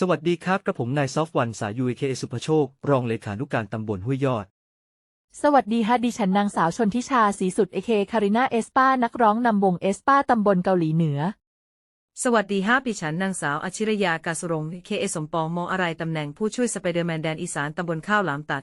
สวัสดีครับกระผมนายซอฟวันสาย UAK สุภโชค รองเลขานุการตำบลห้วยยอด สวัสดีฮะดิฉันนางสาวชนทิชาศรีสุดเอเคคารินาเอสปานักร้องนำวงเอสปาตำบลเกาหลีเหนือ สวัสดีฮะดิฉันนางสาวอชิรยากาสุรงค์เคเอสมปองมองอะไรตำแหน่งผู้ช่วยสไปเดอร์แมนแดนอีสานตำบลข้าวหลามตัด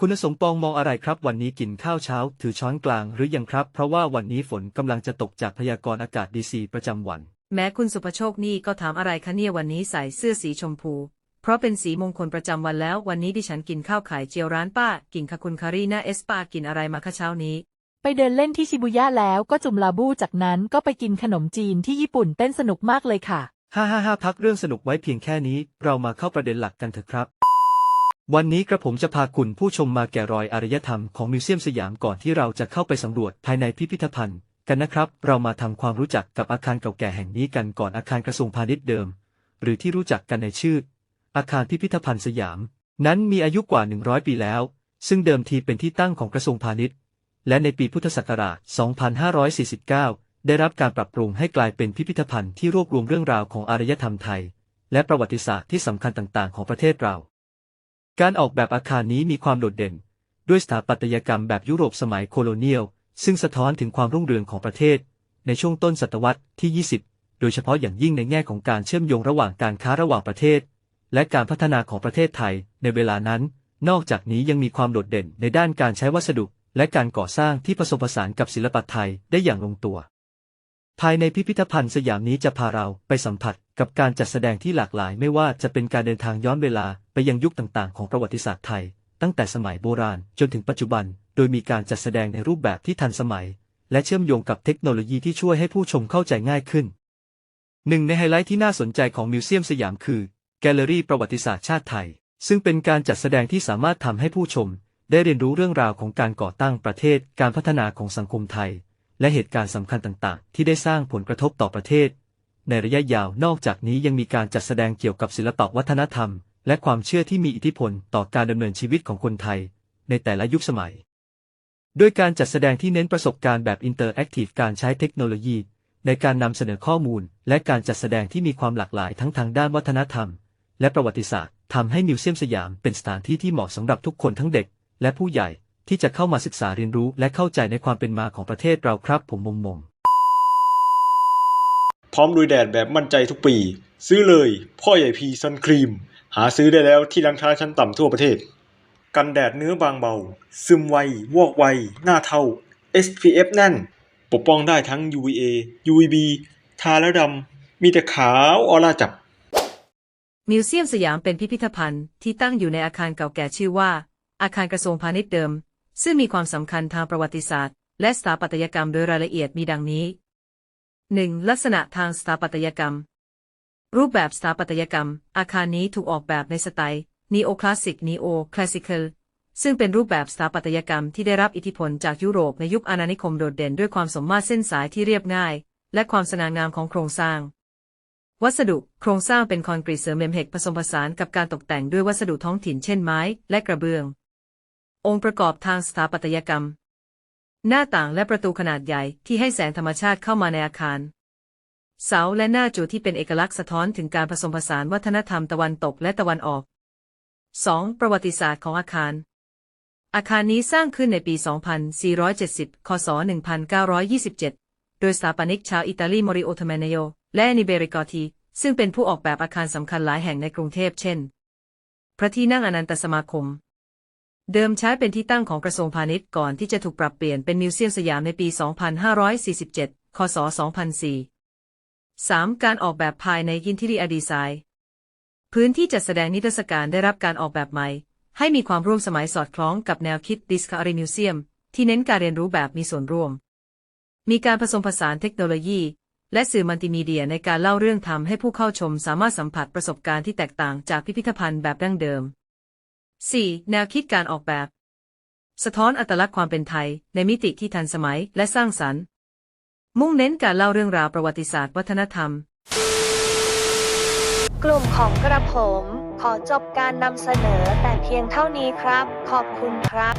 คุณสมปองมองอะไรครับ วันนี้กินข้าวเช้า ถือช้อนกลางหรือยังครับ เพราะว่าวันนี้ฝนกำลังจะตกจากพยากรณ์อากาศดีซีประจำวัน แม้คุณสุภโชคนี่ก็ถามอะไรคะเนี่ยวันนี้ใส่เสื้อสีชมพู เพราะเป็นสีมงคลประจำวันแล้ว วันนี้ดิฉันกินข้าวไข่เจียวร้านป้า กินค่ะคุณคารีนาเอสปากินอะไรมาคะเช้านี้ ไปเดินเล่นที่ชิบุย่าแล้วก็จุมลาบูจากนั้นก็ไปกินขนมจีนที่ญี่ปุ่นเต้นสนุกมากเลยค่ะห้าห้าห้าพักเรื่องสนุกไว้เพียงแค่นี้ เรามาเข้าประเด็นหลักกันเถอะครับ วันนี้กระผมจะพาคุณผู้ชมมาแกะรอยอารยธรรมของมิวเซียมสยามก่อนที่เราจะเข้าไปสำรวจภายในพิพิธภัณฑ์ กันนะครับ เรามาทำความรู้จักกับอาคารเก่าแก่แห่งนี้กันก่อนอาคารกระทรวงพาณิชย์เดิม หรือที่รู้จักกันในชื่อ อาคารพิพิธภัณฑ์สยาม นั้นมีอายุกว่า 100 ปีแล้ว ซึ่งเดิมทีเป็นที่ตั้งของกระทรวงพาณิชย์ และในปีพุทธศักราช 2549 ได้รับการปรับปรุงให้กลายเป็นพิพิธภัณฑ์ที่รวบรวมเรื่องราวของอารยธรรมไทย และประวัติศาสตร์ที่สำคัญต่างๆ ของประเทศเรา การออกแบบอาคารนี้มีความโดดเด่น ด้วยสถาปัตยกรรมแบบยุโรปสมัยโคโลเนียล ซึ่งสะท้อนถึงความรุ่งเรืองของประเทศ ในช่วงต้นศตวรรษที่ 20 โดยเฉพาะอย่างยิ่งในแง่ของการเชื่อมโยงระหว่างการค้าระหว่างประเทศ และการพัฒนาของประเทศไทย ในเวลานั้น นอกจากนี้ยังมีความโดดเด่นในด้านการใช้วัสดุ และการก่อสร้างที่ผสมผสานกับศิลปะไทยได้อย่างลงตัว ภายในพิพิธภัณฑ์สยามนี้จะพาเราไปสัมผัสกับการจัดแสดงที่หลากหลาย ไม่ว่าจะเป็นการเดินทางย้อนเวลาไปยังยุคต่างๆ ของประวัติศาสตร์ไทย ตั้งแต่สมัยโบราณจนถึงปัจจุบัน ดยมีการจัดแสดงในรูปแบบที่ทันสมัย และเชื่อมโยงกับเทคโนโลยีที่ช่วยให้ผู้ชมเข้าใจง่ายขึ้น หนึ่งในไฮไลท์ที่น่าสนใจของมิวเซียมสยามคือ แกลเลอรี่ประวัติศาสตร์ชาติไทย ซึ่งเป็นการจัดแสดงที่สามารถทำให้ผู้ชม ได้เรียนรู้เรื่องราวของการก่อตั้งประเทศ การพัฒนาของสังคมไทย และเหตุการณ์สำคัญต่างๆ ที่ได้สร้างผลกระทบต่อประเทศ ในระยะยาวนอกจากนี้ยังมีการจัดแสดงเกี่ยวกับศิลปวัฒนธรรม และความเชื่อที่มีอิทธิพลต่อการดำเนินชีวิตของคนไทย ในแต่ละยุคสมัย โดยการจัดแสดงที่เน้นประสบการณ์แบบอินเตอร์แอคทีฟการใช้เทคโนโลยี ในการนำเสนอข้อมูล และการจัดแสดงที่มีความหลากหลายทั้งทางด้านวัฒนธรรม และประวัติศาสตร์ทำให้มิวเซียมสยามเป็นสถานที่ที่เหมาะสำหรับทุกคนทั้งเด็ก และผู้ใหญ่ที่จะเข้ามาศึกษาเรียนรู้ และเข้าใจในความเป็นมาของประเทศเราครับผมมงมงพร้อมลุยแดดแบบมั่นใจทุกปี ซื้อเลย พ่อใหญ่พีซันครีม หาซื้อได้แล้วที่ร้านค้าชั้นต่ำทั่วประเทศ กันแดดเนื้อบางเบา ซึมไว วอกไว หน้าเทา SPF แน่น ปกป้องได้ทั้ง UVA UVB ทาแล้วดำ มีแต่ขาวออร่าจับ มิวเซียมสยามเป็นพิพิธภัณฑ์ที่ตั้งอยู่ในอาคารเก่าแก่ชื่อว่า อาคารกระทรวงพาณิชย์เดิม ซึ่งมีความสำคัญทางประวัติศาสตร์ และสถาปัตยกรรมโดยรายละเอียดมีดังนี้ 1. ลักษณะทางสถาปัตยกรรม รูปแบบสถาปัตยกรรม อาคารนี้ถูกออกแบบในสไตล์ นีโอคลาสสิกนีโอคลาสสิคลซึ่งเป็นรูปแบบสถาปัตยกรรมที่ได้รับอิทธิพลจากยุโรปในยุคอาณานิคมโดดเด่นด้วยความสมมาตรเส้นสายที่เรียบง่าย และความสง่างามของโครงสร้าง วัสดุโครงสร้างเป็นคอนกรีตเสริมเมมเฮกผสมผสานกับการตกแต่งด้วยวัสดุท้องถิ่นเช่นไม้และกระเบื้อง องค์ประกอบทางสถาปัตยกรรม หน้าต่างและประตูขนาดใหญ่ที่ให้แสงธรรมชาติเข้ามาในอาคาร เสาและหน้าจูที่เป็นเอกลักษณ์สะท้อนถึงการผสมผสานวัฒนธรรมตะวันตกและตะวันออก 2. ประวัติศาสตร์ของอาคาร อาคารนี้สร้างขึ้นในปี 2470 คศ 1927 โดยสถาปนิกชาวอิตาลีมอริโอทเมเนโย และนิเบริกอที ซึ่งเป็นผู้ออกแบบอาคารสำคัญหลายแห่งในกรุงเทพเช่น พระที่นั่งอนันตสมาคม เดิมใช้เป็นที่ตั้งของกระทรวงพาณิชย์ก่อนที่จะถูกปรับเปลี่ยนเป็นมิวเซียมสยามในปี 2547 คศ 2004 3. การออกแบบภายในยินทิรีอดีไซน์ พื้นที่จัดแสดงนิทรรศการได้รับการออกแบบใหม่ ให้มีความร่วมสมัยสอดคล้องกับแนวคิด Discovery Museum ที่เน้นการเรียนรู้แบบมีส่วนร่วม มีการผสมผสานเทคโนโลยี และสื่อมัลติมีเดียในการเล่าเรื่องทำให้ผู้เข้าชมสามารถสัมผัสประสบการณ์ที่แตกต่างจากพิพิธภัณฑ์แบบดั้งเดิม 4. แนวคิดการออกแบบ สะท้อนอัตลักษณ์ความเป็นไทย ในมิติที่ทันสมัยและสร้างสรรค์ มุ่งเน้นการเล่าเรื่องราวประวัติศาสตร์ วัฒนธรรม กลุ่มของกระผม ขอจบการนำเสนอแต่เพียงเท่านี้ครับ ขอบคุณครับ